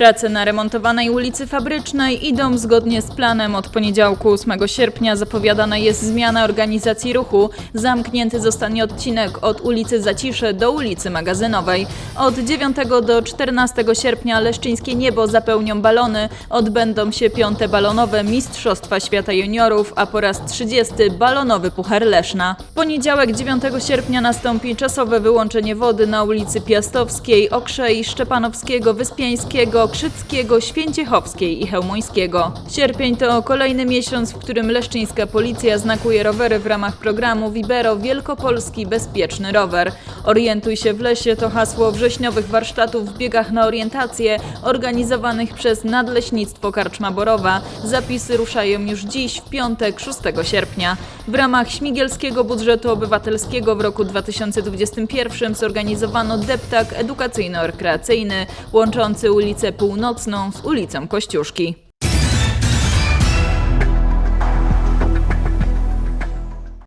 Prace na remontowanej ulicy Fabrycznej idą zgodnie z planem. Od poniedziałku 8 sierpnia zapowiadana jest zmiana organizacji ruchu. Zamknięty zostanie odcinek od ulicy Zacisze do ulicy Magazynowej. Od 9 do 14 sierpnia Leszczyńskie Niebo zapełnią balony. Odbędą się piąte balonowe Mistrzostwa Świata Juniorów, a po raz 30 balonowy Puchar Leszna. W poniedziałek 9 sierpnia nastąpi czasowe wyłączenie wody na ulicy Piastowskiej, Okrzei, Szczepanowskiego, Wyspiańskiego, Krzyckiego, Święciechowskiej i Chełmońskiego. Sierpień to kolejny miesiąc, w którym leszczyńska policja znakuje rowery w ramach programu Vibero Wielkopolski Bezpieczny Rower. Orientuj się w lesie to hasło wrześniowych warsztatów w biegach na orientację organizowanych przez Nadleśnictwo Karczma Borowa. Zapisy ruszają już dziś, w piątek 6 sierpnia. W ramach Śmigielskiego Budżetu Obywatelskiego w roku 2021 zorganizowano deptak edukacyjno-rekreacyjny łączący ulicę Północną z ulicą Kościuszki.